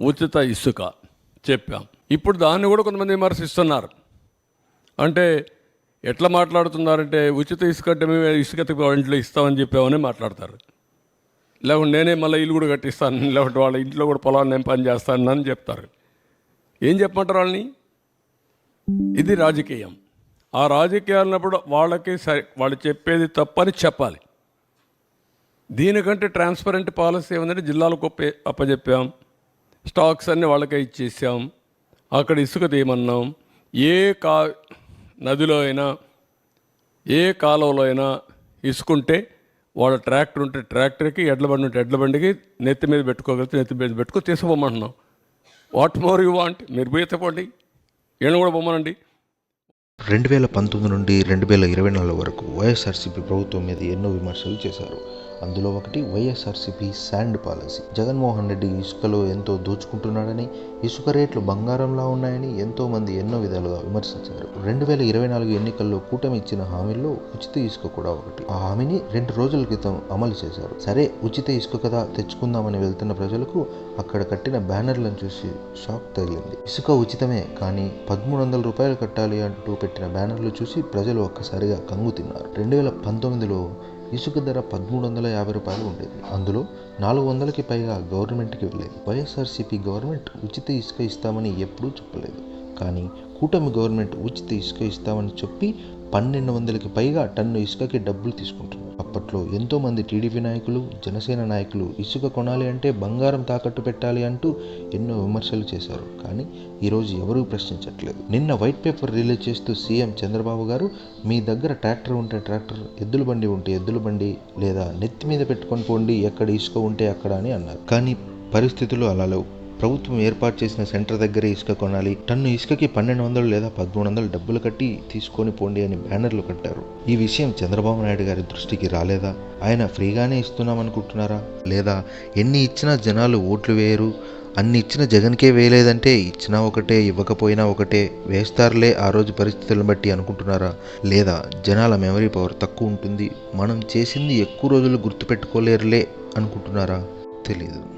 ఉచిత ఇసుక చెప్పాం. ఇప్పుడు దాన్ని కూడా కొంతమంది విమర్శిస్తున్నారు. అంటే ఎట్లా మాట్లాడుతున్నారంటే ఉచిత ఇసుక అంటే మేము ఇసుక ఇంట్లో ఇస్తామని చెప్పామని మాట్లాడతారు. లేకుంటే నేనే మళ్ళీ ఇల్లు కూడా కట్టిస్తాను లేకుంటే వాళ్ళ ఇంట్లో కూడా పొలాన్ని నేను పని చేస్తాను అని చెప్తారు. ఏం చెప్పమంటారు వాళ్ళని? ఇది రాజకీయం. ఆ రాజకీయాలన్నప్పుడు వాళ్ళకి సరి వాళ్ళు చెప్పేది తప్పని చెప్పాలి. దీనికంటే ట్రాన్స్పరెంట్ పాలసీ ఏమందంటే జిల్లాలకు ఒప్పే అప్పచెప్పాం. స్టాక్స్ అన్నీ వాళ్ళకే ఇచ్చేసాం. అక్కడ ఇసుక తీయమన్నాం. ఏ కా నదిలో అయినా ఏ కాలువలో అయినా ఇసుకుంటే వాళ్ళ ట్రాక్టర్ ఉంటే ట్రాక్టర్కి ఎడ్ల బండి ఉంటే ఎడ్ల బండికి నెత్తి మీద పెట్టుకోగలిగితే నెత్తి మీద పెట్టుకో తీసుకుపోమంటున్నాం. What more you want? మీరు పోయి ఎత్తపోండి కూడా పొమ్మనండి రెండు వేల పంతొమ్మిది నుండి రెండు వేల ఇరవై నాలుగు వరకు వైఎస్ఆర్సీపీ ప్రభుత్వం మీద ఎన్నో విమర్శలు చేశారు. అందులో ఒకటి YSRCP sand policy. Jaganmohan Reddy ఇసుకలో ఎంతో దోచుకుంటున్నాడని ఇసుక రేట్లు బంగారంలా ఉన్నాయని ఎంతో మంది ఎన్నో విధాలుగా విమర్శించారు. రెండు వేల ఇరవై నాలుగు ఎన్నికల్లో కూటమి ఇచ్చిన హామీల్లో ఉచిత ఇసుక కూడా ఒకటి. ఆ హామీని రెండు రోజుల క్రితం అమలు చేశారు. సరే ఉచిత ఇసుక కదా తెచ్చుకుందామని వెళ్తున్న ప్రజలకు అక్కడ కట్టిన బ్యానర్లను చూసి షాక్ తగిలింది. ఇసుక ఉచితమే కానీ పదమూడు వందల రూపాయలు కట్టాలి అంటూ పెట్టి పెట్టిన బ్యానర్లు చూసి ప్రజలు ఒక్కసారిగా కంగు తిన్నారు. రెండు వేల పంతొమ్మిదిలో ఇసుక ధర పదమూడు వందల యాభై రూపాయలు ఉండేది. అందులో నాలుగు వందలకి పైగా గవర్నమెంట్కి వెళ్ళేది. వైఎస్ఆర్సీపీ గవర్నమెంట్ ఉచిత ఇసుక ఇస్తామని ఎప్పుడూ చెప్పలేదు. కానీ కూటమి గవర్నమెంట్ ఉచిత ఇసుక ఇస్తామని చెప్పి పన్నెండు వందలకి పైగా టన్ను ఇసుకకి డబ్బులు తీసుకుంటున్నారు అప్పట్లో ఎంతో మంది టీడీపీ నాయకులు జనసేన నాయకులు ఇసుక కొనాలి అంటే బంగారం తాకట్టు పెట్టాలి అంటూ ఎన్నో విమర్శలు చేశారు. కానీ ఈరోజు ఎవరూ ప్రశ్నించట్లేదు. నిన్న వైట్ పేపర్ రిలీజ్ చేస్తూ సీఎం చంద్రబాబు గారు మీ దగ్గర ట్రాక్టర్ ఉంటే ట్రాక్టర్ ఎద్దుల బండి ఉంటే ఎద్దుల బండి లేదా నెత్తి మీద పెట్టుకొని పోండి ఎక్కడ ఇసుక ఉంటే అక్కడ అని అన్నారు. కానీ పరిస్థితులు అలా లేవు. ప్రభుత్వం ఏర్పాటు చేసిన సెంటర్ దగ్గరే ఇసుక కొనాలి. టన్ను ఇసుకకి పన్నెండు వందలు లేదా పదమూడు వందలు డబ్బులు కట్టి తీసుకొని పోండి అని బ్యానర్లు కట్టారు. ఈ విషయం చంద్రబాబు నాయుడు గారి దృష్టికి రాలేదా? ఆయన ఫ్రీగానే ఇస్తున్నామనుకుంటున్నారా? లేదా ఎన్ని ఇచ్చినా జనాలు ఓట్లు వేయరు? అన్ని ఇచ్చిన జగన్కే వేయలేదంటే ఇచ్చినా ఒకటే ఇవ్వకపోయినా ఒకటే వేస్తారులే ఆ రోజు పరిస్థితులను బట్టి అనుకుంటున్నారా? లేదా జనాల మెమరీ పవర్ తక్కువ ఉంటుంది మనం చేసింది ఎక్కువ రోజులు గుర్తుపెట్టుకోలేరులే అనుకుంటున్నారా? తెలీదు.